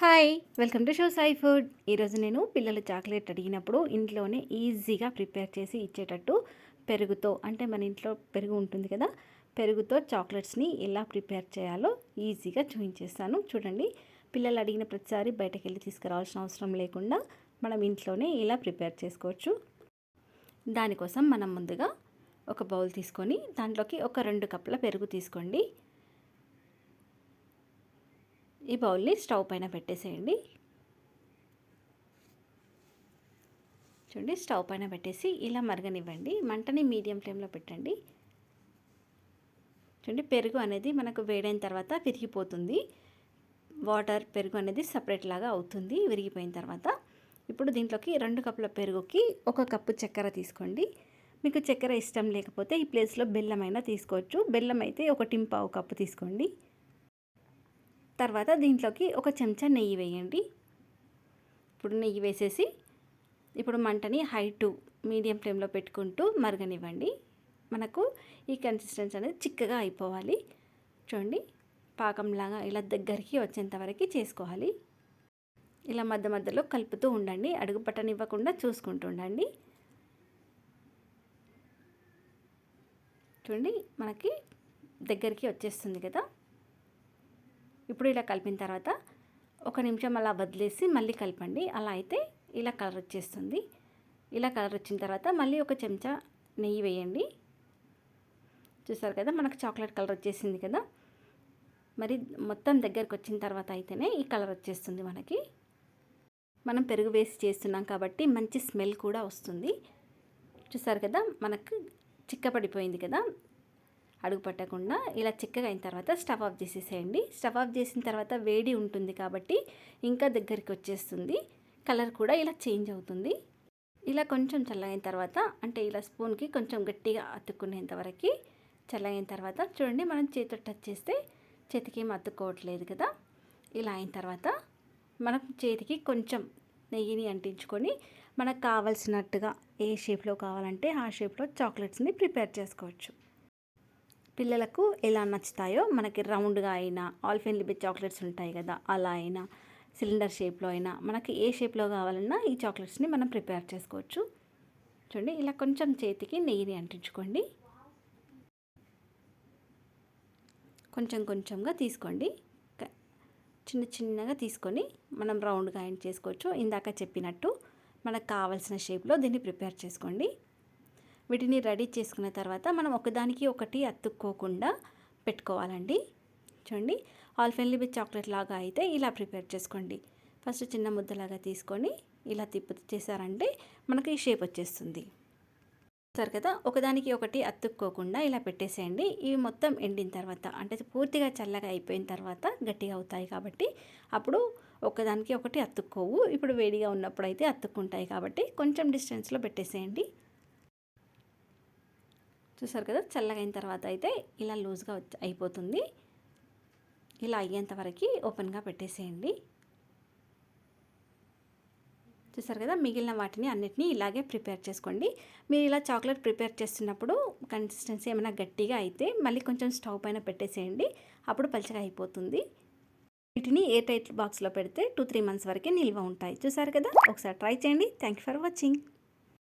Hi welcome to show Sai food. ఈరోజు నేను పిల్లలు చాక్లెట్ అడిగినప్పుడు ఇంట్లోనే ఈజీగా ప్రిపేర్ చేసి ఇచ్చేటట్టు పెరుగుతో అంటే మన ఇంట్లో పెరుగు ఉంటుంది కదా పెరుగుతో చాక్లెట్స్ని ఎలా ప్రిపేర్ చేయాలో ఈజీగా చూపించేస్తాను చూడండి పిల్లలు అడిగిన ప్రతిసారి బయటకు వెళ్ళి తీసుకురావాల్సిన అవసరం లేకుండా మనం ఇంట్లోనే ఇలా ప్రిపేర్ చేసుకోవచ్చు. దానికోసం మనం ముందుగా ఒక బౌల్ తీసుకొని దాంట్లోకి ఒక రెండు కప్పుల పెరుగు తీసుకోండి. ఈ బౌల్ని స్టవ్ పైన పెట్టేసేయండి. చూడండి స్టవ్ పైన పెట్టేసి ఇలా మరగనివ్వండి. మంటని మీడియం ఫ్లేమ్లో పెట్టండి. చూడండి పెరుగు అనేది మనకు వేడైన తర్వాత విరిగిపోతుంది. వాటర్ పెరుగు అనేది సపరేట్ లాగా అవుతుంది విరిగిపోయిన తర్వాత. ఇప్పుడు దీంట్లోకి రెండు కప్పుల పెరుగుకి ఒక కప్పు చక్కెర తీసుకోండి. మీకు చక్కెర ఇష్టం లేకపోతే ఈ ప్లేస్లో బెల్లం అయినా తీసుకోవచ్చు. బెల్లం అయితే ఒక టింపావు కప్పు తీసుకోండి. తర్వాత దీంట్లోకి ఒక చెంచా నెయ్యి వేయండి. ఇప్పుడు నెయ్యి వేసేసి ఇప్పుడు మంటని హై టు మీడియం ఫ్లేమ్లో పెట్టుకుంటూ మరగనివ్వండి. మనకు ఈ కన్సిస్టెన్సీ అనేది చిక్కగా అయిపోవాలి. చూడండి పాకంలాగా ఇలా దగ్గరికి వచ్చేంతవరకు చేసుకోవాలి. ఇలా మధ్య మధ్యలో కలుపుతూ ఉండండి. అడుగు పట్టనివ్వకుండా చూసుకుంటూ ఉండండి. చూడండి మనకి దగ్గరికి వచ్చేస్తుంది కదా. ఇప్పుడు ఇలా కలిపిన తర్వాత ఒక నిమిషం అలా వదిలేసి మళ్ళీ కలపండి. అలా అయితే ఇలా కలర్ వచ్చేస్తుంది. ఇలా కలర్ వచ్చిన తర్వాత మళ్ళీ ఒక చెంచా నెయ్యి వేయండి. చూసారు కదా మనకు చాక్లెట్ కలర్ వచ్చేసింది కదా. మరి మొత్తం దగ్గరకు వచ్చిన తర్వాత అయితేనే ఈ కలర్ వచ్చేస్తుంది మనకి. మనం పెరుగు వేసి చేస్తున్నాం కాబట్టి మంచి స్మెల్ కూడా వస్తుంది. చూసారు కదా మనకు చిక్కపడిపోయింది కదా. అడుగు పట్టకుండా ఇలా చిక్కగా అయిన తర్వాత స్టవ్ ఆఫ్ చేసేసేయండి. స్టవ్ ఆఫ్ చేసిన తర్వాత వేడి ఉంటుంది కాబట్టి ఇంకా దగ్గరికి వచ్చేస్తుంది. కలర్ కూడా ఇలా చేంజ్ అవుతుంది. ఇలా కొంచెం చల్లగైన తర్వాత అంటే ఇలా స్పూన్కి కొంచెం గట్టిగా అతుక్కునేంత వరకు చల్లగైన తర్వాత చూడండి మనం చేతితో టచ్ చేస్తే చేతికి ఏం అతుక్కోవట్లేదు కదా. ఇలా అయిన తర్వాత మనం చేతికి కొంచెం నెయ్యిని అంటించుకొని మనకు కావలసినట్టుగా ఏ షేప్లో కావాలంటే ఆ షేప్లో చాక్లెట్స్ని ప్రిపేర్ చేసుకోవచ్చు. పిల్లలకు ఎలా నచ్చుతాయో మనకి రౌండ్గా అయినా ఆల్ఫెన్ లిబే చాక్లెట్స్ ఉంటాయి కదా అలా అయినా సిలిండర్ షేప్లో అయినా మనకి ఏ షేప్లో కావాలన్నా ఈ చాక్లెట్స్ని మనం ప్రిపేర్ చేసుకోవచ్చు. చూడండి ఇలా కొంచెం చేతికి నెయ్యిని అంటించుకోండి. కొంచెం కొంచెంగా తీసుకోండి. చిన్న చిన్నగా తీసుకొని మనం రౌండ్గా అయిన చేసుకోవచ్చు. ఇందాక చెప్పినట్టు మనకు కావాల్సిన షేప్లో దీన్ని ప్రిపేర్ చేసుకోండి. వీటిని రెడీ చేసుకున్న తర్వాత మనం ఒకదానికి ఒకటి అతుక్కోకుండా పెట్టుకోవాలండి. చూడండి ఆల్ఫెన్లీ విత్ చాక్లెట్ లాగా అయితే ఇలా ప్రిపేర్ చేసుకోండి. ఫస్ట్ చిన్న ముద్దలాగా తీసుకొని ఇలా తిప్పు చేశారంటే మనకి ఈ షేప్ వచ్చేస్తుంది. సరే కదా ఒకదానికి ఒకటి అతుక్కోకుండా ఇలా పెట్టేసేయండి. ఇవి మొత్తం ఎండిన తర్వాత అంటే పూర్తిగా చల్లగా అయిపోయిన తర్వాత గట్టిగా అవుతాయి కాబట్టి అప్పుడు ఒకదానికి ఒకటి అతుక్కోవు. ఇప్పుడు వేడిగా ఉన్నప్పుడు అయితే అతుక్కుంటాయి కాబట్టి కొంచెం డిస్టెన్స్లో పెట్టేసేయండి. చూసారు కదా చల్లగా అయిన తర్వాత అయితే ఇలా లూజ్గా అయిపోతుంది. ఇలా అయ్యేంత వరకు ఓపెన్గా పెట్టేసేయండి. చూసారు కదా మిగిలిన వాటిని అన్నిటినీ ఇలాగే ప్రిపేర్ చేసుకోండి. మీరు ఇలా చాక్లెట్ ప్రిపేర్ చేస్తున్నప్పుడు కన్సిస్టెన్సీ ఏమైనా గట్టిగా అయితే మళ్ళీ కొంచెం స్టవ్ పైన పెట్టేసేయండి. అప్పుడు పలుచగా అయిపోతుంది. వీటిని ఏ టైట్ బాక్స్లో పెడితే టూ త్రీ మంత్స్ వరకే నిల్వ ఉంటాయి. చూసారు కదా ఒకసారి ట్రై చేయండి. Thank you for watching.